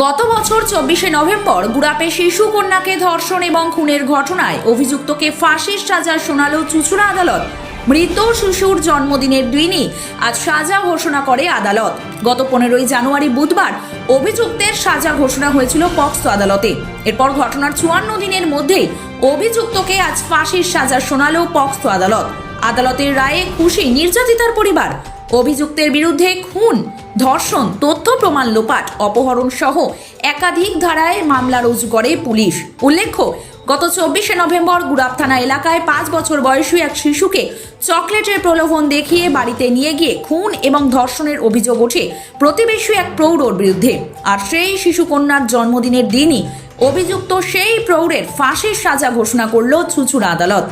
গত বছর চব্বিশে নভেম্বর গুড়াপে শিশু কন্যাকে ধর্ষণ এবং খুনের ঘটনায় অভিযুক্তকে ফাঁসির সাজা শোনালো চুচুড়া আদালত। মৃত শিশুর জন্মদিনের দিনই আজ সাজা ঘোষণা করে আদালত। গত পনেরোই জানুয়ারি বুধবার অভিযুক্তের সাজা ঘোষণা হয়েছিল পক্সো আদালতে। এরপর ঘটনার চুয়ান্ন দিনের মধ্যেই অভিযুক্তকে আজ ফাঁসির সাজা শোনালো পক্সো আদালত। আদালতের রায়ে খুশি নির্যাতিতার পরিবার অভিযুক্তের বিরুদ্ধে খুন, ধর্ষণ, তথ্য প্রমাণ লোপাট, অপহরণ সহ একাধিক ধারায় মামলা রুজু করে পুলিশ। উল্লেখ্য, গত চব্বিশে নভেম্বর গুড়াপ থানা এলাকায় পাঁচ বছর বয়সী এক শিশুকে চকলেটের প্রলোভন দেখিয়ে বাড়িতে নিয়ে গিয়ে খুন এবং ধর্ষণের অভিযোগ ওঠে প্রতিবেশী এক প্রৌঢ়র বিরুদ্ধে। আর সেই শিশু কন্যার জন্মদিনের দিনই অভিযুক্ত সেই প্রৌঢ়ের ফাঁসির সাজা ঘোষণা করল চুচুড়া আদালত।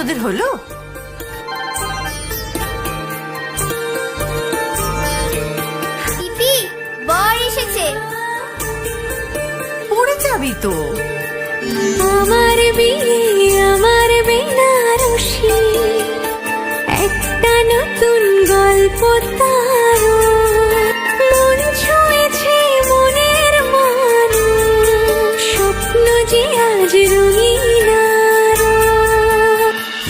তোদের হলো? পিপি বর এসেছে। পড়ে যাবি তো। আমার বিয়ে আমার বেনারসি